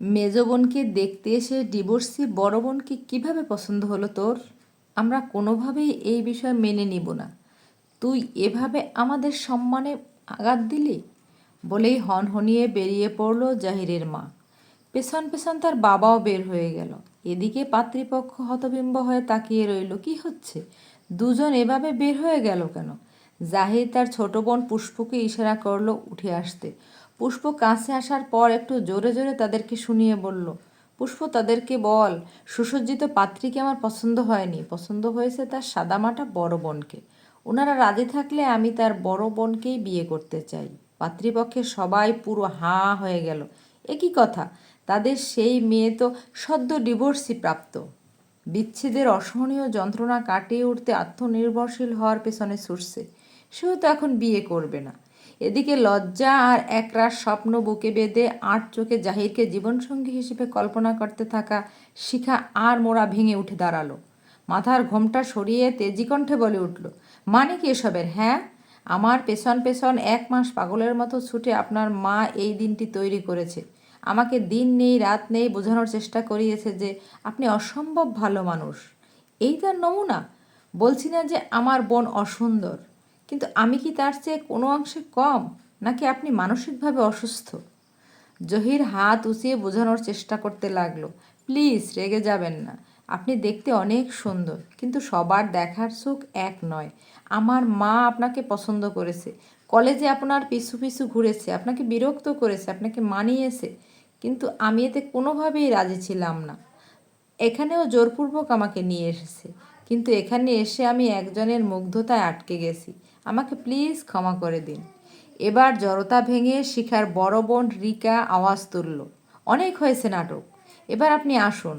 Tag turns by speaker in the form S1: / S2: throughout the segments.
S1: মেজ বোনকে দেখতে এসে ডিভোর্সি বড় বোনকে কীভাবে পছন্দ হলো তোর? আমরা কোনোভাবেই এই বিষয় মেনে নিব না। তুই এভাবে আমাদের সম্মানে আঘাত দিলি? বলেই হনহনিয়ে বেরিয়ে পড়ল জাহিরের মা। পেছন পেছন তার বাবাও বের হয়ে গেল। এদিকে পাত্রীপক্ষ হতবিম্ব হয়ে তাকিয়ে রইল। কি হচ্ছে? দুজন এভাবে বের হয়ে গেল কেন? জাহির তার ছোট বোন পুষ্পকে ইশারা করল উঠে আসতে। পুষ্প কাছে আসার পর একটু জোরে জোরে তাদেরকে শুনিয়ে বলল, পুষ্প, তাদেরকে বল, সুসজ্জিত পাত্রীকে আমার পছন্দ হয়নি। পছন্দ হয়েছে তার সাদামাটা বড় বোনকে। ওনারা রাজি থাকলে আমি তার বড় বোনকেই বিয়ে করতে চাই। পাত্রীপক্ষের সবাই পুরো হাঁ হয়ে গেল। একই কথা? তাদের সেই মেয়ে তো সদ্য ডিভোর্সই প্রাপ্ত। বিচ্ছেদের অসহনীয় যন্ত্রণা কাটিয়ে উঠতে আত্মনির্ভরশীল হওয়ার পেছনে ছুটছে। সেও তো এখন বিয়ে করবে না। এদিকে লজ্জা আর একরাশ স্বপ্ন বুকে বেঁধে আট চোখে জাহিরকে জীবনসঙ্গী হিসেবে কল্পনা করতে থাকা শিখা আর মোড়া ভেঙে উঠে দাঁড়াল। মাথার ঘোমটা সরিয়ে তেজিকণ্ঠে বলে উঠল মানে কি এসবের হ্যাঁ? আমার পেছন পেছন এক মাস পাগলের মতো ছুটে আপনার মা এই দিনটি তৈরি করেছে। আমাকে দিন নেই, রাত নেই বোঝানোর চেষ্টা করিয়েছে যে আপনি অসম্ভব ভালো মানুষ। এই তার নমুনা। বলছি না যে আমার বোন অসুন্দর। কিন্তু আমি কি তার চেয়ে কোনো অংশে কম? নাকি আপনি মানসিকভাবে অসুস্থ? জহির হাত উঁচিয়ে বোঝানোর চেষ্টা করতে লাগল। প্লিজ, রেগে যাবেন না। আপনি দেখতে অনেক সুন্দর, কিন্তু সবার দেখার চোখ এক নয়। আমার মা আপনাকে পছন্দ করেছে। কলেজে আপনার পিছু পিছু ঘুরেছে, আপনাকে বিরক্ত করেছে, আপনাকে মানিয়েছে। কিন্তু আমি এতে কোনোভাবেই রাজি ছিলাম না। এখানেও জোরপূর্বক আমাকে নিয়ে এসেছে। কিন্তু এখানে এসে আমি একজনের মুগ্ধতায় আটকে গেছি। আমাকে প্লিজ ক্ষমা করে দিন। এবার জড়তা ভেঙে শিখার বড় বোন রিকা আওয়াজ তুলল, অনেক হয়েছে নাটক। এবার আপনি আসুন।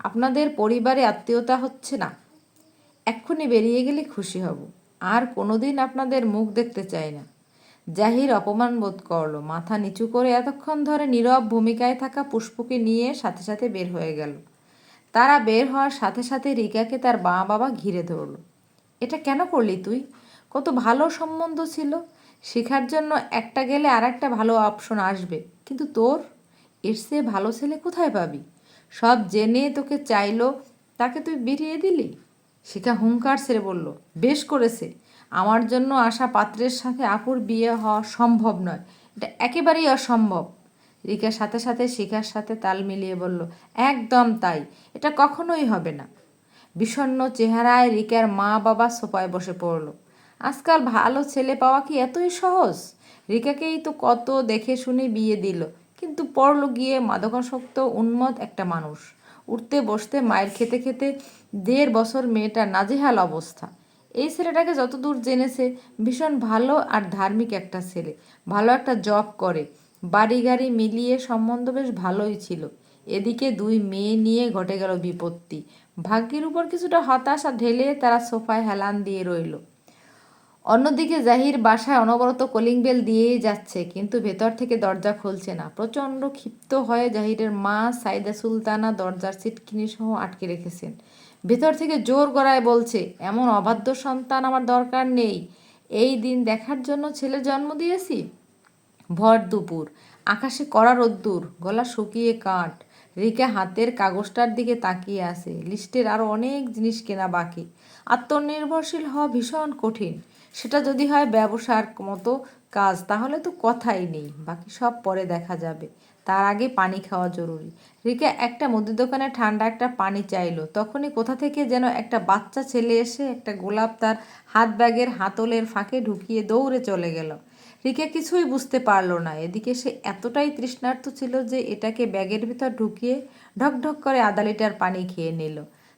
S1: আপনাদের পরিবারে আত্মীয়তা হচ্ছে না। এক্ষুনি বেরিয়ে গেলে খুশি হব। আর কোনোদিন আপনাদের মুখ দেখতে চাই না। জাহির অপমান বোধ করল। মাথা নিচু করে এতক্ষণ ধরে নীরব ভূমিকায় থাকা পুষ্পকে নিয়ে সাথে সাথে বের হয়ে গেল। তারা বের হওয়ার সাথে সাথে রিকাকে তার মা বাবা ঘিরে ধরলো, এটা কেন করলি তুই? কত ভালো সম্বন্ধ ছিল। শেখার জন্য একটা গেলে আর একটা ভালো অপশন আসবে। কিন্তু তোর? এর চেয়ে ভালো ছেলে কোথায় পাবি? সব জেনে তোকে চাইলো, তাকে তুই বেরিয়ে দিলি? শিখা হুঙ্কার ছেড়ে বলল, বেশ করেছে। আমার জন্য আসা পাত্রের সাথে আপুর বিয়ে হওয়া সম্ভব নয়। এটা একেবারেই অসম্ভব। রিকার সাথে সাথে শিখার সাথে তাল মিলিয়ে বলল, একদম তাই। এটা কখনোই হবে না। বিষণ্ণ চেহারায় রিকার মা বাবা সোফায় বসে পড়ল। আজকাল ভালো ছেলে পাওয়া কি এতই সহজ? রিকাকেই তো কত দেখে শুনে বিয়ে দিল। কিন্তু পড়ল গিয়ে মাদকাসক্ত উন্মত একটা মানুষ। উঠতে বসতে মায়ের খেতে খেতে দেড় বছর মেয়েটা নাজেহাল অবস্থা। এই ছেলেটাকে যতদূর জেনেছে, ভীষণ ভালো আর ধার্মিক একটা ছেলে। ভালো একটা জব করে। বাড়ি গাড়ি মিলিয়ে সম্বন্ধ বেশ ভালোই ছিল। এদিকে দুই মেয়ে নিয়ে ঘটে গেল বিপত্তি। ভাগ্যের উপর কিছুটা হতাশা ঢেলে তারা সোফায় হেলান দিয়ে রইল। অন্যদিকে জাহির বাসায় অনবরত কলিং বেল দিয়েই যাচ্ছে, কিন্তু ভেতর থেকে দরজা খুলছে না। প্রচণ্ড ক্ষিপ্ত হয়ে জাহিরের মা সাইদা সুলতানা দরজার সিটকিনি সহ আটকে রেখেছেন। ভেতর থেকে জোর গড়ায় বলছে, এমন অবাধ্য সন্তান আমার দরকার নেই। এই দিন দেখার জন্য ছেলে জন্ম দিয়েছি? ভর দুপুর। আকাশে কড়া রোদ্দুর, গলা শুকিয়ে কাঠ। রিকা হাতের কাগজটার দিকে তাকিয়ে আছে। লিস্টের আরও অনেক জিনিস কেনা বাকি। আত্মনির্ভরশীল হওয়া ভীষণ কঠিন। সেটা যদি হয় ব্যবসার মতো কাজ, তাহলে তো কথাই নেই। বাকি সব পরে দেখা যাবে। তার আগে পানি খাওয়া জরুরি। রিকা একটা মুদির দোকানে ঠান্ডা একটা পানি চাইলো। তখনই কোথা থেকে যেন একটা বাচ্চা ছেলে এসে একটা গোলাপ তার হাত ব্যাগের হাতলের ফাঁকে ঢুকিয়ে দৌড়ে চলে গেল। রিকা কিছুই বুঝতে পারল না। এদিকে সে এতটাই তৃষ্ণার্থ ছিল যে এটাকে ব্যাগের ভিতর ঢুকিয়ে ঢকঢক করে আধা লিটার পানি খেয়ে নিল।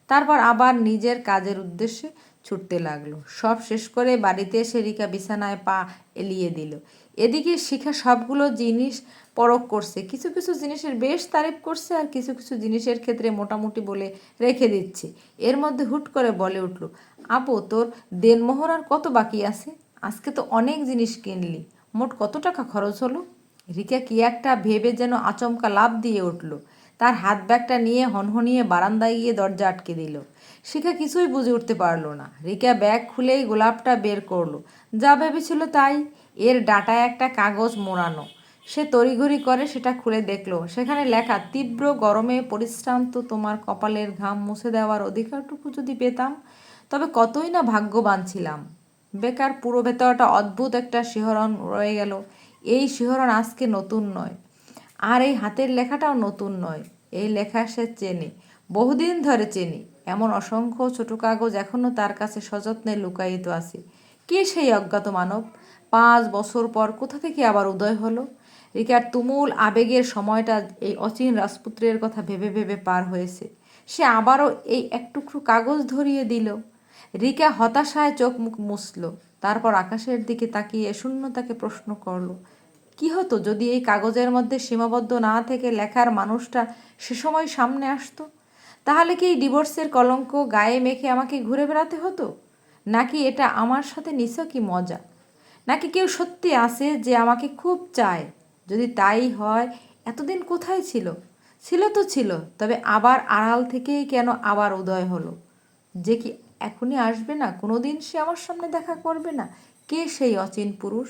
S1: তারপর আবার নিজের কাজের উদ্দেশ্যে ছুটতে লাগল। সব শেষ করে বাড়িতে এসে রিকা বিছানায় পা এলিয়ে দিল। এদিকে শিখা সবগুলো জিনিস পরখ করছে। কিছু কিছু জিনিসের বেশ তারিফ করছে আর কিছু কিছু জিনিসের ক্ষেত্রে মোটামুটি বলে রেখে দিচ্ছে। এর মধ্যে হুট করে বলে উঠল, আপু, তোর দেনমোহর আর কত বাকি আছে? আজকে তো অনেক জিনিস কিনলি। মোট কত টাকা খরচ হলো? রিকা কি একটা ভেবে যেন আচমকা লাভ দিয়ে উঠল। তার হাত ব্যাগটা নিয়ে হনহনিয়ে বারান্দায় গিয়ে দরজা আটকে দিল। শিখা কিছুই বুঝে উঠতে পারল না। রিকা ব্যাগ খুলেই গোলাপটা বের করল। যা ভেবেছিল তাই এর ডাটায় একটা কাগজ মোড়ানো। সে তড়িঘড়ি করে সেটা খুলে দেখল। সেখানে লেখা, তীব্র গরমে পরিশ্রান্ত তোমার কপালের ঘাম মুছে দেওয়ার অধিকারটুকু যদি পেতাম, তবে কতই না ভাগ্যবান ছিলাম। বেকার পুরো ভেতরটা অদ্ভুত একটা শিহরণ রয়ে গেল। এই শিহরণ আজকে নতুন নয়। আর এই হাতের লেখাটাও নতুন নয়। এই লেখা সে চেনে, বহুদিন ধরে চেনে। এমন অসংখ্য ছোট কাগজ এখনও তার কাছে সযত্নে লুকায়িত আছে। কে সেই অজ্ঞাত মানব? পাঁচ বছর পর কোথা থেকে আবার উদয় হলো? রিকার তুমুল আবেগের সময়টা এই অচিন রাজপুত্রের কথা ভেবে ভেবে পার হয়েছে। সে আবারও এই একটুকরো কাগজ ধরিয়ে দিল। রিকা হতাশায় চোখ মুখ মুছল। তারপর আকাশের দিকে তাকিয়ে শূন্যতাকে প্রশ্ন করল, কি হতো যদি এই কাগজের মধ্যে সীমাবদ্ধ না থেকে লেখার মানুষটা সে সময় সামনে আসতো? তাহলে কি এই ডিভোর্সের কলঙ্ক গায়ে মেখে আমাকে ঘুরে বেড়াতে হতো? নাকি এটা আমার সাথে কি মজা? নাকি কেউ সত্যি আসে যে আমাকে খুব চায়? যদি তাই হয়, এতদিন কোথায় ছিল? ছিল তো ছিল, তবে আবার আড়াল থেকেই কেন আবার উদয় হলো? যে কি এখনই আসবে না কোনোদিন সে আমার সামনে দেখা করবে না। কে সেই অচিন পুরুষ?